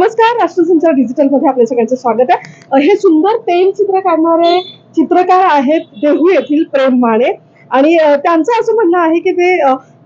नमस्कार राष्ट्रसंचार डिजिटलमध्ये आपल्या सगळ्यांचं स्वागत आहे. हे सुंदर पेन चित्र काढणारे चित्रकार आहेत देहू येथील प्रेम माने. आणि त्यांचं असं म्हणणं आहे की ते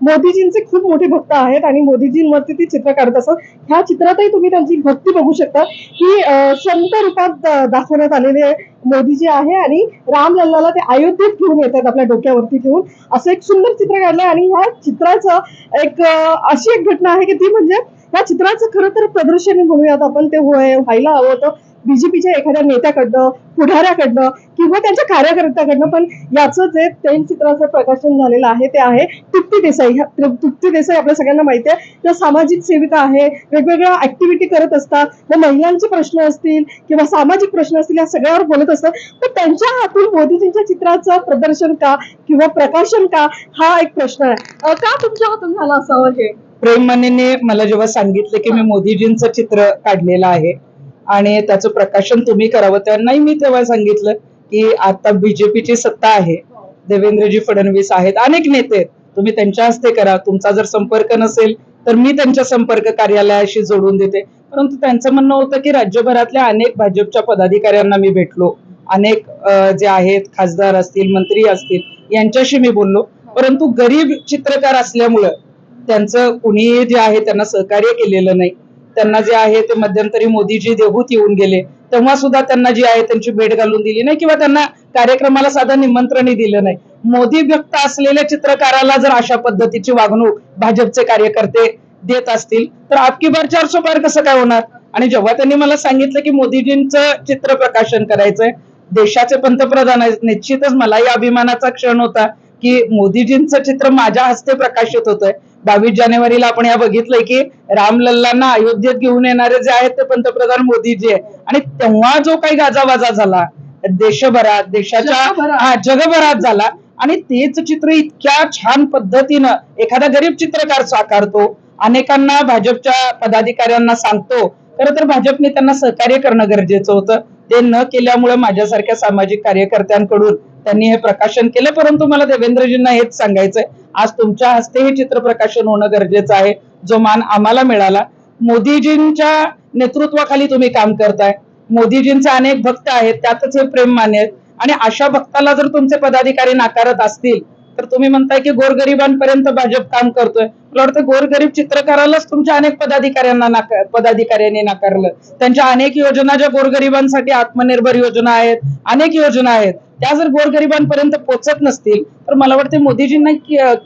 मोदीजींचे खूप मोठे भक्त आहेत आणि मोदीजींवरती ते चित्र काढत असत. ह्या चित्रातही तुम्ही त्यांची भक्ती बघू शकता की संत रूपात दाखवण्यात आलेले मोदीजी आहे आणि रामलल्लाला ते अयोध्येत घेऊन येतात आपल्या डोक्यावरती घेऊन असं एक सुंदर चित्र काढलंय आणि ह्या चित्राचं एक अशी एक घटना आहे की ती म्हणजे या चित्राचं खरं तर प्रदर्शन म्हणूयात आपण. ते व्हायला हवं होतं. बीजेपीच्या एखाद्या नेत्याकडनं पुढाऱ्याकडनं किंवा त्यांच्या कार्यकर्त्याकडनं पण याचं जे तेलचित्राचं प्रकाशन झालेलं आहे ते आहे तृप्ती देसाई. ह्या तृप्ती देसाई आपल्या सगळ्यांना माहिती आहे. त्या सामाजिक सेविका आहे वेगवेगळ्या ऍक्टिव्हिटी करत असतात. मग महिलांचे प्रश्न असतील किंवा सामाजिक प्रश्न असतील या सगळ्यावर बोलत असतात. तर त्यांच्या हातून मोदीजींच्या चित्राचं प्रदर्शन का किंवा प्रकाशन का हा एक प्रश्न आहे. का तुमच्या हातून झालं असावं हे? प्रेम मानेने मला जेव्हा सांगितलं की मी मोदीजींचं चित्र काढलेलं आहे आणि त्याचं प्रकाशन तुम्ही करावं. त्यांनाही मी तेव्हा सांगितलं की आता बीजेपीची सत्ता आहे. देवेंद्रजी फडणवीस आहेत. अनेक नेते आहेत. तुम्ही त्यांच्या हस्ते करा. तुमचा जर संपर्क नसेल तर मी त्यांच्या संपर्क कार्यालयाशी जोडून देते. परंतु त्यांचं म्हणणं होतं की राज्यभरातल्या अनेक भाजपच्या पदाधिकाऱ्यांना मी भेटलो. अनेक जे आहेत खासदार असतील मंत्री असतील यांच्याशी मी बोललो. परंतु गरीब चित्रकार असल्यामुळं त्यांचं कुणी जे आहे त्यांना सहकार्य केलेलं नाही. त्यांना जे आहे ते मध्यंतरी मोदीजी देहूत येऊन गेले. तेव्हा सुद्धा त्यांना जी आहे त्यांची भेट घालून दिली नाही किंवा त्यांना कार्यक्रमाला साधं निमंत्रणही दिलं नाही. मोदी व्यक्त असलेल्या चित्रकाराला जर अशा पद्धतीची वागणूक भाजपचे कार्यकर्ते देत असतील तर आपकी बार चारशे पार कसं काय होणार? आणि जेव्हा त्यांनी मला सांगितलं की मोदीजींचं चित्र प्रकाशन करायचंय देशाचे पंतप्रधान आहेत निश्चितच मलाही अभिमानाचा क्षण होता की मोदीजींचं चित्र माझ्या हस्ते प्रकाशित होतंय. बावीस जानेवारीला आपण या बघितलंय की रामलल्लांना अयोध्येत घेऊन येणारे जे आहेत ते पंतप्रधान मोदीजी आहे आणि तेव्हा जो काही गाजावाजा झाला देशभरात देशाच्या. हा जगभरात झाला. आणि तेच चित्र इतक्या छान पद्धतीनं एखादा गरीब चित्रकार साकारतो अनेकांना भाजपच्या पदाधिकाऱ्यांना सांगतो. खरं तर भाजपने त्यांना सहकार्य करणं गरजेचं होतं. ते न केल्यामुळे माझ्यासारख्या सामाजिक कार्यकर्त्यांकडून त्यांनी हे प्रकाशन केलं परंतु मला देवेंद्रजींना हेच सांगायचंय आज तुमच्या हस्ते हे चित्र प्रकाशन होणं गरजेचं आहे जो मान आम्हाला मिळाला. मोदीजींच्या नेतृत्वाखाली तुम्ही काम करताय. मोदीजींचे अनेक भक्त आहेत त्यातच हे प्रेम मान्य आहेत. आणि अशा भक्ताला जर तुमचे पदाधिकारी नाकारत असतील तर तुम्ही म्हणताय की गोरगरिबांपर्यंत भाजप काम करतोय. मला वाटतं गोरगरीब चित्रकारालाच तुमच्या अनेक पदाधिकाऱ्यांना नाकार पदाधिकाऱ्यांनी नाकारलं. त्यांच्या अनेक योजना ज्या गोरगरिबांसाठी आत्मनिर्भर योजना आहेत अनेक योजना आहेत त्या जर गोरगरिबांपर्यंत पोहोचत नसतील तर मला वाटते मोदीजींना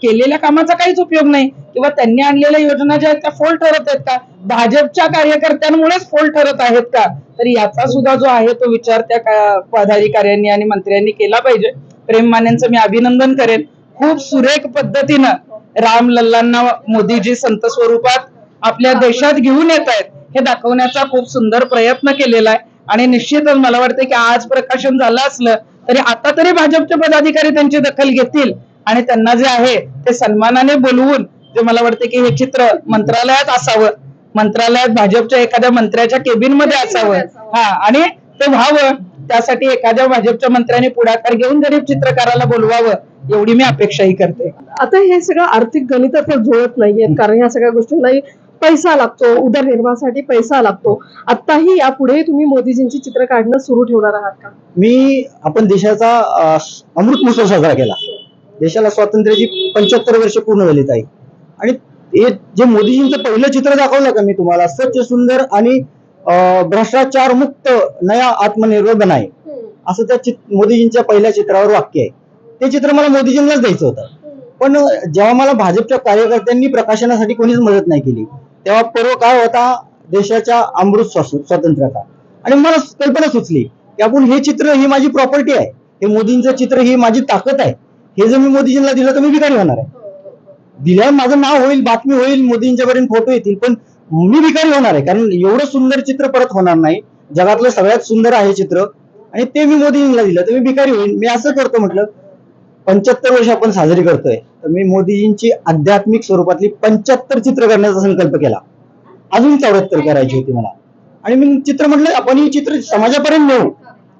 केलेल्या कामाचा काहीच उपयोग नाही. किंवा त्यांनी आणलेल्या योजना ज्या आहेत त्या फोल ठरत आहेत का? भाजपच्या कार्यकर्त्यांमुळेच फोल ठरत आहेत का? तर याचा सुद्धा जो आहे तो विचार त्या पदाधिकाऱ्यांनी आणि मंत्र्यांनी केला पाहिजे. प्रेम मानेंचं मी अभिनंदन करेन. खूप सुरेख पद्धतीनं राम लल्लांना मोदीजी संत स्वरूपात आपल्या देशात घेऊन येत आहेत. हे दाखवण्याचा खूप सुंदर प्रयत्न केलेला आहे. आणि निश्चितच मला वाटतं की आज प्रकाशन झालं असलं तरी आता तरी भाजपचे पदाधिकारी त्यांची दखल घेतील. आणि त्यांना जे आहे ते सन्मानाने बोलवून जे मला वाटतं की हे चित्र मंत्रालयात असावं. मंत्रालयात भाजपच्या एखाद्या मंत्र्याच्या केबिनमध्ये असावं. हा आणि ते व्हावं. त्यासाठी एखाद्या भाजपच्या मंत्र्याने पुढाकार घेऊन गरीब चित्रकाराला बोलवावं. एवढी मी अपेक्षाही करते. आता हे सगळं आर्थिक गणित तर जुळत नाहीयेत कारण ह्या सगळ्या गोष्टींनाही पैसा लागतो उदरनिर्वाहासाठी पैसा लागतो. आताही यापुढे तुम्ही मोदीजींची चित्र काढणं सुरू ठेवणार आहात का? मी आपण देशाचा अमृत महोत्सव साजरा केला. देशाला स्वातंत्र्याची पंच्याहत्तर वर्ष पूर्ण झालीत आहे आणि हे जे मोदीजींचं पहिलं चित्र दाखवलं का मी तुम्हाला स्वच्छ सुंदर आणि भ्रष्टाचार मुक्त नया आत्मनिर्भर बनाय. असं त्या चित मोदीजींच्या पहिल्या चित्रावर वाक्य आहे. ते चित्र मला मोदीजींनाच द्यायचं होतं. पण जेव्हा मला भाजपच्या कार्यकर्त्यांनी प्रकाशनासाठी कोणीच मदत नाही केली तेव्हा पर्व काय होता? देशाच्या अमृत स्वास- स्वातंत्र्याचा. आणि मला कल्पना सुचली की आपण हे चित्र ही माझी प्रॉपर्टी आहे. हे मोदींचं चित्र ही माझी ताकद आहे. हे जर मी मोदीजींना दिलं तर मी भिकारी होणार आहे. दिल्यावर माझं नाव होईल बातमी होईल मोदींच्यापर्यंत फोटो येतील पण मी भिकारी होणार आहे. कारण एवढं सुंदर चित्र परत होणार नाही. जगातलं सगळ्यात सुंदर आहे चित्र. आणि ते मी मोदीजींना दिलं तर मी भिकारी होईल मी असं करतो म्हटलं पंच्याहत्तर वर्ष आपण साजरी करतोय तर मी मोदीजींची आध्यात्मिक स्वरूपातली पंच्याहत्तर चित्र करण्याचा संकल्प केला. अजून चौऱ्याहत्तर करायची होती मला. आणि मी चित्र म्हटलं आपण ही चित्र समाजापर्यंत नेऊ.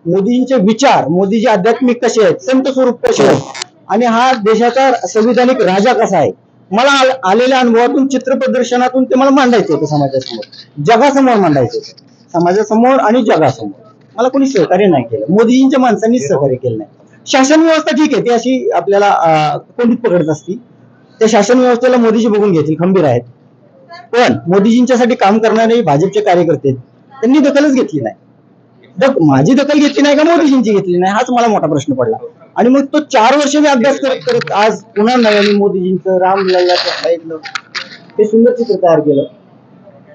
मोदीजींचे विचार मोदीजी आध्यात्मिक कसे आहेत संत स्वरूप कसे आहेत आणि हा देशाचा संविधानिक राजा कसा आहे मला आलेल्या अनुभवातून चित्र प्रदर्शनातून ते मला मांडायचं होतं समाजासमोर. जगासमोर मांडायचं होतं. समाजासमोर आणि जगासमोर. मला कोणी सहकार्य नाही केलं. मोदीजींच्या माणसांनीच सहकार्य केलं नाही. शासन व्यवस्था ठीक आहे. ती अशी आपल्याला अं, कोंडीत पकडत असती. त्या शासन व्यवस्थेला मोदीजी बघून घेतील. खंबीर आहेत. पण मोदीजींच्यासाठी काम करणारे भाजपचे कार्यकर्ते त्यांनी दखलच घेतली नाही. माझी दखल घेतली नाही का मोदीजींची घेतली नाही? हाच मला मोठा प्रश्न पडला. आणि मग तो चार वर्ष मी अभ्यास करत करत आज पुन्हा नव्याने मोदीजींचं रामलल्लाचं ऐकलं. हे सुंदर चित्र तयार केलं.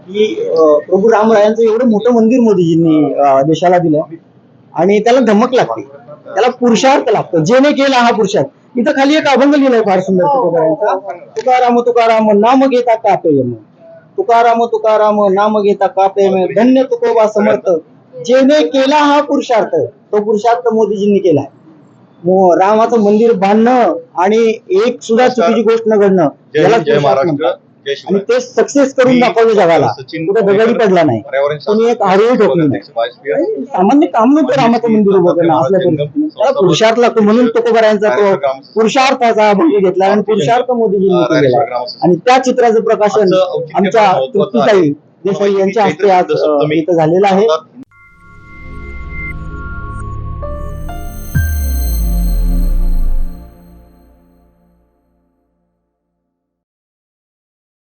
की प्रभू रामरायांचं एवढं मोठं मंदिर मोदीजींनी देशाला दिलं. आणि त्याला धमक लागते त्याला पुरुषार्थ लागतो. जेणे केला हा पुरुषार्थ. इथं खाली एक अभंग लिहिलाय फार सुंदर तुकोबारायांचा तुकाराम तुकाराम नाम घेता कापेयम तुकाराम तुकाराम नाम घेता कापेयम धन्य तुकोबा समर्थ. जेणे केला हा पुरुषार्थ. तो पुरुषार्थ मोदीजींनी केलाय. मो- रामाचं मंदिर बांधणं आणि एक सुद्धा चुकीची गोष्ट न घडणं जय याला आणि ते सक्सेस करून दाखवलं जगाला. कुठे दगडी पडला नाही. कोणी एक आरोही ठोकली नाही सामान्य काम नव्हतं रामाचं मंदिर उभं करणं असल्या त्याला पुरुषार्थ लागतो म्हणून तुकोबारायांचा तो पुरुषार्थाचा भंग घेतला आणि पुरुषार्थ मोदीजींनी केलेला आणि त्या चित्राचं प्रकाशन आमच्या तृप्तीताई. देसाई यांच्या हस्ते आज इथं झालेलं आहे.